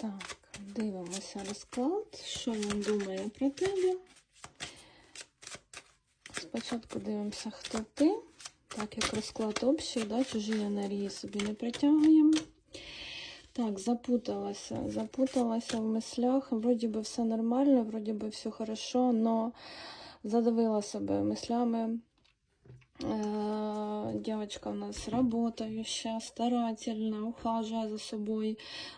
Так, дивимося розклад. Що він думає про тебе? Спочатку дивимося, хто ти. Так, як розклад общий, да, чужі енергії собі не притягуємо. Так, запуталася, запуталася в мислях. Вроді би все нормально, вроді би все хорошо, но задавила себе мислями. Э, Девочка у нас работающая, старательна, ухажує за собою,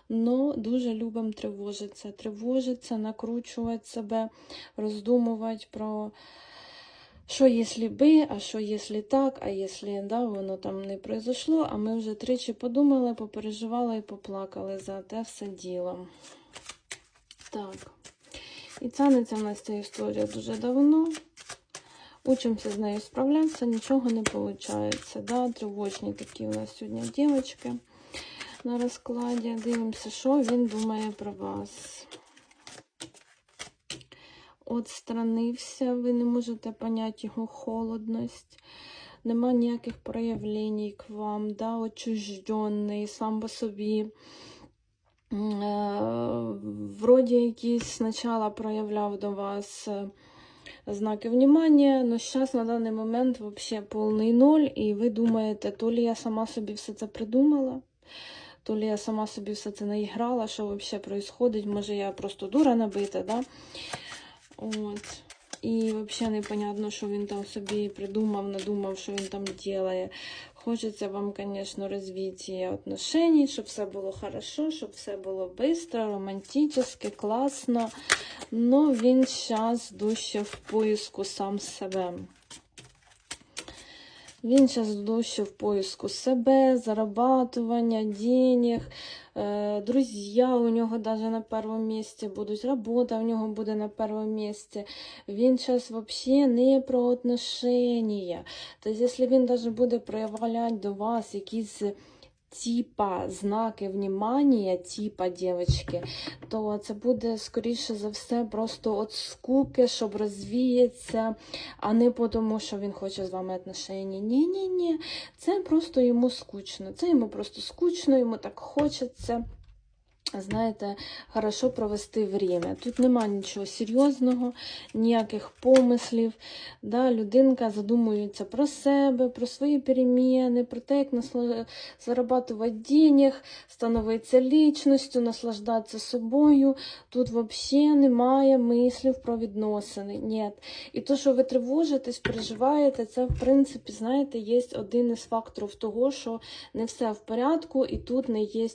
но дуже любимо тривожитися. Тривожиться, накручувати себе, роздумувати про що якщо би, а що якщо так, а якщо да, воно там не произошло, а ми вже тричі подумали, попереживали і поплакали за те все діло. Так. І тянеться в нас ця історія дуже давно. Учимося з нею справлятися, нічого не виходить. Да? Тривожні такі у нас сьогодні дівчатки на розкладі. Дивимося, що він думає про вас. Отстранився, ви не можете поняти його холодність. Нема ніяких проявлень к вам, да, отчужденний, сам по собі. Е, Вроді якийсь спочатку проявляв до вас е, знаки внимания, но зараз на даний момент вообще повний ноль, і ви думаєте, то ли я сама собі все це придумала, то ли я сама собі все це наіграла, що взагалі відбувається, може я просто дура набита, да? От. І взагалі непонятно, що він там собі придумав, надумав, що він там робить. Хочеться вам, звісно, розвития отношений, щоб все було хорошо, щоб все було швидко, романтично, класно. Но він зараз дуже в поиску сам себе. Він зараз дужче в поиску себе, зарабатування, денег, э, друзі у нього даже на першому місці будуть, робота у нього буде на першому місці. Він зараз взагалі не про отношення. Тобто, якщо він даже буде проявляти до вас якісь типа знаки внимания, типа дівчатки, то це буде, скоріше за все, просто от скуки, щоб розвіятися, а не тому, що він хоче з вами отношення. Ні-ні-ні, це просто йому скучно. Це йому просто скучно, йому так хочеться. Знаєте, хорошо провести время. Тут нема нічого серйозного, ніяких помислів. Да? Людинка задумується про себе, про свої переміни, про те, як насла... зарабатувати денег, становитися лічністю, наслаждатися собою. Тут взагалі немає мислів про відносини. Ні. І то, що ви тривожитесь, переживаєте, це, в принципі, знаєте, є один із факторів того, що не все в порядку, і тут не є